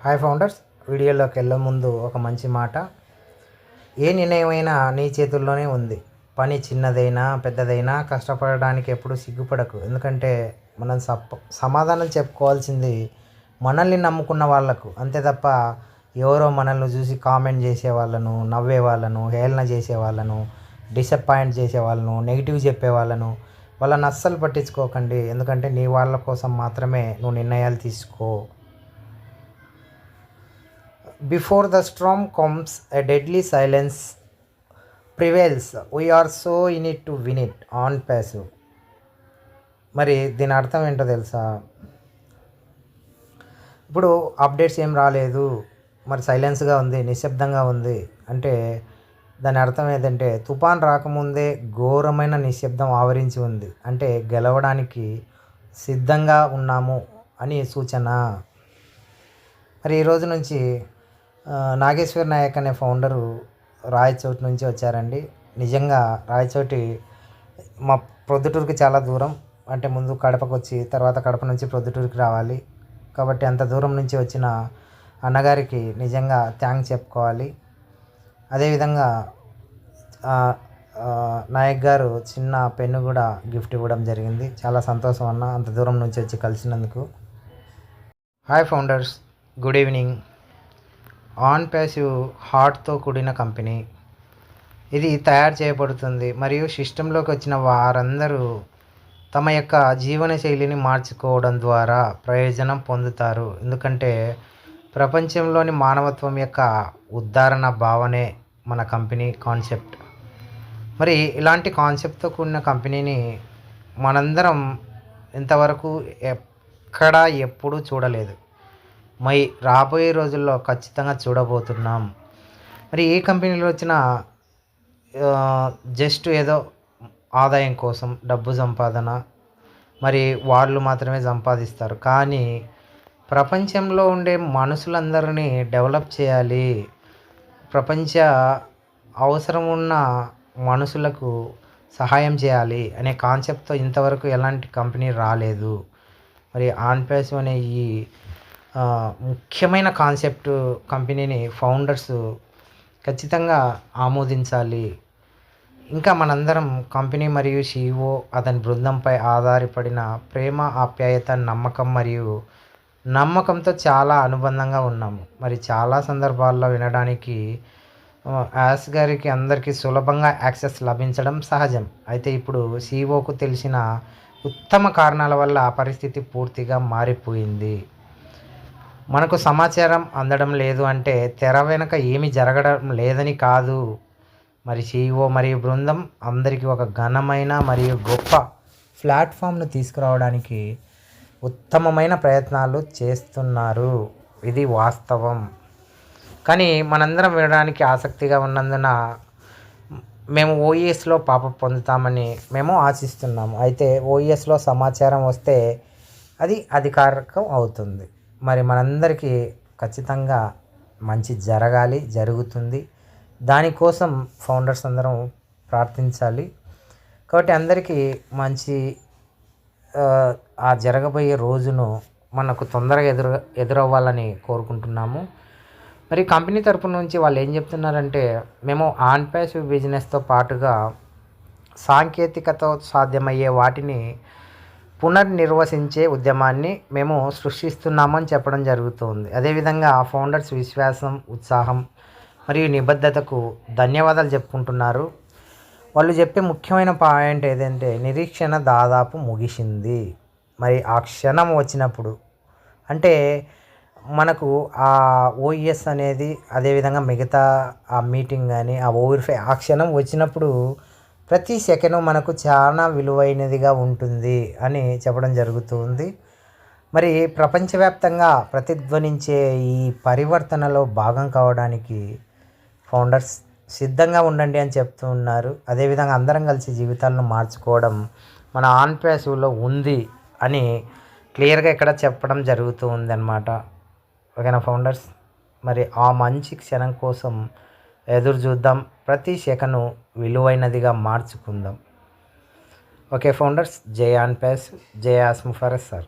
Hi founders వీడియోలోకి వెళ్ళే ముందు ఒక మంచి మాట. ఏ నిర్ణయమైనా నీ చేతుల్లోనే ఉంది. పని చిన్నదైనా పెద్దదైనా కష్టపడడానికి ఎప్పుడూ సిగ్గుపడకు. ఎందుకంటే మనం సప సమాధానం చెప్పుకోవాల్సింది మనల్ని నమ్ముకున్న వాళ్ళకు. అంతే తప్ప ఎవరో మనల్ని చూసి కామెంట్ చేసే వాళ్ళను నవ్వే వాళ్ళను హేళన చేసే వాళ్ళను డిసప్పాయింట్ చేసే వాళ్ళను నెగిటివ్ చెప్పే వాళ్ళను వాళ్ళని అస్సలు పట్టించుకోకండి. ఎందుకంటే నీ వాళ్ళ కోసం మాత్రమే నువ్వు నిర్ణయాలు తీసుకో. Before the storm comes a deadly silence prevails we're so in it to win it OnPassive మరి దీని అర్థం ఏంటో తెలుసా? ఇప్పుడు అప్డేట్స్ ఏం రాలేదు. మరి సైలెన్స్గా ఉంది నిశ్శబ్దంగా ఉంది. అంటే దాని అర్థం ఏంటంటే తుఫాన్ రాకముందే ఘోరమైన నిశ్శబ్దం ఆవరించి ఉంది. అంటే గెలవడానికి సిద్ధంగా ఉన్నాము అని సూచన. మరి ఈ రోజు నుంచి నాగేశ్వర్ నాయక్ అనే ఫౌండరు రాయచోటి నుంచి వచ్చారండి. నిజంగా రాయచోటి మా ప్రొద్దుటూరుకి చాలా దూరం. అంటే ముందు కడపకు వచ్చి తర్వాత కడప నుంచి ప్రొద్దుటూరుకి రావాలి. కాబట్టి అంత దూరం నుంచి వచ్చిన అన్నగారికి నిజంగా థ్యాంక్స్ చెప్పుకోవాలి. అదేవిధంగా నాయక్ గారు చిన్న పెన్ను కూడా గిఫ్ట్ ఇవ్వడం జరిగింది. చాలా సంతోషం అన్న అంత దూరం నుంచి వచ్చి కలిసినందుకు. Hi founders good evening OnPassive హార్ట్తో కూడిన కంపెనీ. ఇది తయారు చేయబడుతుంది. మరియు సిస్టంలోకి వచ్చిన వారందరూ తమ యొక్క జీవన శైలిని మార్చుకోవడం ద్వారా ప్రయోజనం పొందుతారు. ఎందుకంటే ప్రపంచంలోని మానవత్వం యొక్క ఉద్ధారణ భావనే మన కంపెనీ కాన్సెప్ట్. మరి ఇలాంటి కాన్సెప్ట్తో కూడిన కంపెనీని మనందరం ఇంతవరకు ఎక్కడా ఎప్పుడూ చూడలేదు. మై రాబోయే రోజుల్లో ఖచ్చితంగా చూడబోతున్నాం. మరి ఏ కంపెనీలో వచ్చిన జస్ట్ ఏదో ఆదాయం కోసం డబ్బు సంపాదన మరి వాళ్ళు మాత్రమే సంపాదిస్తారు. కానీ ప్రపంచంలో ఉండే మనుషులందరినీ డెవలప్ చేయాలి. ప్రపంచ అవసరం ఉన్న మనుషులకు సహాయం చేయాలి అనే కాన్సెప్ట్తో ఇంతవరకు ఎలాంటి కంపెనీ రాలేదు. మరి ఆన్పేస్ అనే ఈ ముఖ్యమైన కాన్సెప్ట్ కంపెనీని ఫౌండర్స్ ఖచ్చితంగా ఆమోదించాలి. ఇంకా మనందరం కంపెనీ మరియు సీఈఓ అతని బృందంపై ఆధారపడిన ప్రేమ ఆప్యాయత నమ్మకం మరియు నమ్మకంతో చాలా అనుబంధంగా ఉన్నాము. మరి చాలా సందర్భాల్లో వినడానికి యాస్ గారికి అందరికీ సులభంగా యాక్సెస్ లభించడం సహజం. అయితే ఇప్పుడు సీఈఓకు తెలిసిన ఉత్తమ కారణాల వల్ల ఆ పరిస్థితి పూర్తిగా మారిపోయింది. మనకు సమాచారం అందడం లేదు అంటే తెర వెనుక ఏమి జరగడం లేదని కాదు. మరి సీఈఓ మరియు బృందం అందరికీ ఒక ఘనమైన మరియు గొప్ప ప్లాట్ఫామ్ను తీసుకురావడానికి ఉత్తమమైన ప్రయత్నాలు చేస్తున్నారు. ఇది వాస్తవం. కానీ మనందరం వినడానికి ఆసక్తిగా ఉన్నందున మేము ఓఈఎస్లో పాప పొందుతామని మేము ఆశిస్తున్నాము. అయితే ఓఈఎస్లో సమాచారం వస్తే అది అధికారికం అవుతుంది. మరి మనందరికీ ఖచ్చితంగా మంచి జరగాలి జరుగుతుంది. దానికోసం ఫౌండర్స్ అందరం ప్రార్థించాలి. కాబట్టి అందరికీ మంచి ఆ, జరగబోయే రోజును మనకు తొందరగా ఎదురు ఎదురవ్వాలని కోరుకుంటున్నాము. మరి కంపెనీ తరపు నుంచి వాళ్ళు ఏం చెప్తున్నారంటే మేము ఆన్ ప్యాసివ్ బిజినెస్తో పాటుగా సాంకేతికతో సాధ్యమయ్యే వాటిని పునర్నిర్వసించే ఉద్యమాన్ని మేము సృష్టిస్తున్నామని చెప్పడం జరుగుతుంది. అదేవిధంగా ఫౌండర్స్ విశ్వాసం ఉత్సాహం మరియు నిబద్ధతకు ధన్యవాదాలు చెప్పుకుంటున్నారు. వాళ్ళు చెప్పే ముఖ్యమైన పాయింట్ ఏదంటే నిరీక్షణ దాదాపు ముగిసింది. మరి ఆ క్షణం వచ్చినప్పుడు. అంటే మనకు ఆ ఓఈఎస్ అనేది అదేవిధంగా మిగతా ఆ మీటింగ్ కానీ ఆ ఓవర్ఫై ఆ క్షణం వచ్చినప్పుడు ప్రతి సెకండ్ మనకు చాలా విలువైనదిగా ఉంటుంది అని చెప్పడం జరుగుతుంది. మరి ప్రపంచవ్యాప్తంగా ప్రతిధ్వనించే ఈ పరివర్తనలో భాగం కావడానికి ఫౌండర్స్ సిద్ధంగా ఉండండి అని చెప్తూ ఉన్నారు అదేవిధంగా అందరం కలిసి జీవితాలను మార్చుకోవడం మన ఆన్ ప్యాసివ్లో ఉంది అని క్లియర్గా ఇక్కడ చెప్పడం జరుగుతూ ఉందన్నమాట. ఓకేనా ఫౌండర్స్? మరి ఆ మంచి క్షణం కోసం ఎదురు చూద్దాం. ప్రతి సెకను విలువైనదిగా మార్చుకుందాం. ఓకే ఫౌండర్స్ జై ఆన్ ప్యాస్ జై ఆస్మ్ సార్.